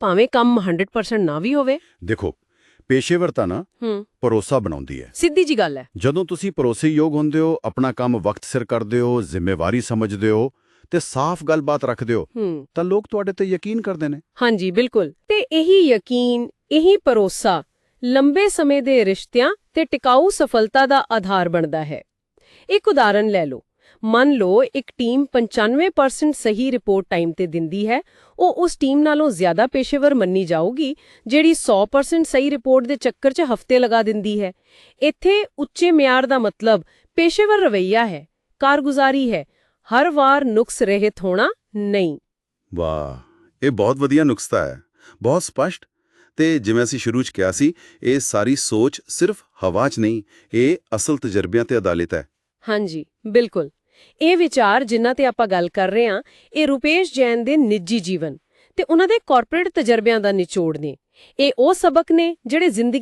ਭਾਵੇਂ ਕੰਮ 100% ਨਾ ਵੀ ਹੋਵੇ। ਦੇਖੋ ਪੇਸ਼ੇਵਰਤਾ ਨਾ ਭਰੋਸਾ ਬਣਾਉਂਦੀ ਹੈ। ਸਿੱਧੀ ਜੀ ਗੱਲ ਹੈ। ਜਦੋਂ ਤੁਸੀਂ ਭਰੋਸੇਯੋਗ ਹੁੰਦੇ ਹੋ ਆਪਣਾ ਕੰਮ ਵਕਤ ਸਿਰ ਕਰਦੇ ਹੋ ਜ਼ਿੰਮੇਵਾਰੀ ਸਮਝਦੇ ਹੋ ਤੇ ਸਾਫ਼ ਗੱਲਬਾਤ ਰੱਖਦੇ ਹੋ ਤਾਂ ਲੋਕ ਤੁਹਾਡੇ ਤੇ ਯਕੀਨ ਕਰਦੇ ਨੇ। ਹਾਂਜੀ ਬਿਲਕੁਲ। ਤੇ ਇਹੀ ਯਕੀਨ ਇਹੀ ਭਰੋਸਾ ਲੰਬੇ ਸਮੇਂ ਦੇ ਰਿਸ਼ਤਿਆਂ ਤੇ ਟਿਕਾਊ ਸਫਲਤਾ ਦਾ ਆਧਾਰ ਬਣਦਾ ਹੈ। ਇੱਕ ਉਦਾਹਰਣ ਲੈ ਲਓ। ਮੰਨ ਲਓ ਇੱਕ ਟੀਮ 95% ਸਹੀ ਰਿਪੋਰਟ ਟਾਈਮ ਤੇ ਦਿੰਦੀ ਹੈ ਉਹ ਉਸ ਟੀਮ ਨਾਲੋਂ ਜ਼ਿਆਦਾ ਪੇਸ਼ੇਵਰ ਮੰਨੀ ਜਾਊਗੀ ਜਿਹੜੀ 100% ਸਹੀ ਰਿਪੋਰਟ ਦੇ ਚੱਕਰ 'ਚ ਹਫ਼ਤੇ ਲਗਾ ਦਿੰਦੀ ਹੈ। ਇੱਥੇ ਉੱਚੇ ਮਿਆਰ ਦਾ ਮਤਲਬ ਪੇਸ਼ੇਵਰ ਰਵੱਈਆ ਹੈ ਕਾਰਗੁਜ਼ਾਰੀ ਹੈ ਹਰ ਵਾਰ ਨੁਕਸ ਰਹਿਤ ਹੋਣਾ ਨਹੀਂ। ਵਾਹ ਇਹ ਬਹੁਤ ਵਧੀਆ ਨੁਕਸਤਾ ਹੈ ਬਹੁਤ ਸਪਸ਼ਟ। ਤੇ ਜਿਵੇਂ ਅਸੀਂ ਸ਼ੁਰੂ 'ਚ ਕਿਹਾ ਸੀ ਇਹ ਸਾਰੀ ਸੋਚ ਸਿਰਫ ਹਵਾ 'ਚ ਨਹੀਂ ਇਹ ਅਸਲ ਤਜਰਬਿਆਂ ਤੇ ਆਧਾਰਿਤ ਹੈ। ਹਾਂਜੀ ਬਿਲਕੁਲ। ਇਹ ਵਿਚਾਰ ਜਿਨ੍ਹਾਂ ਤੇ ਆਪਾਂ ਗੱਲ ਕਰ ਰਹੇ ਹਾਂ, ਇਹ ਰੂਪੇਸ਼ ਜੈਨ ਦੇ ਨਿੱਜੀ ਜੀਵਨ ਤੇ ਉਹਨਾਂ ਦੇ ਕਾਰਪੋਰੇਟ ਤਜਰਬਿਆਂ ਦਾ ਨਿਚੋੜ ਨੇ। ਇਹ ਉਹ ਸਬਕ ਨੇ ਜਿਹੜੇ ਜ਼ਿੰਦਗੀ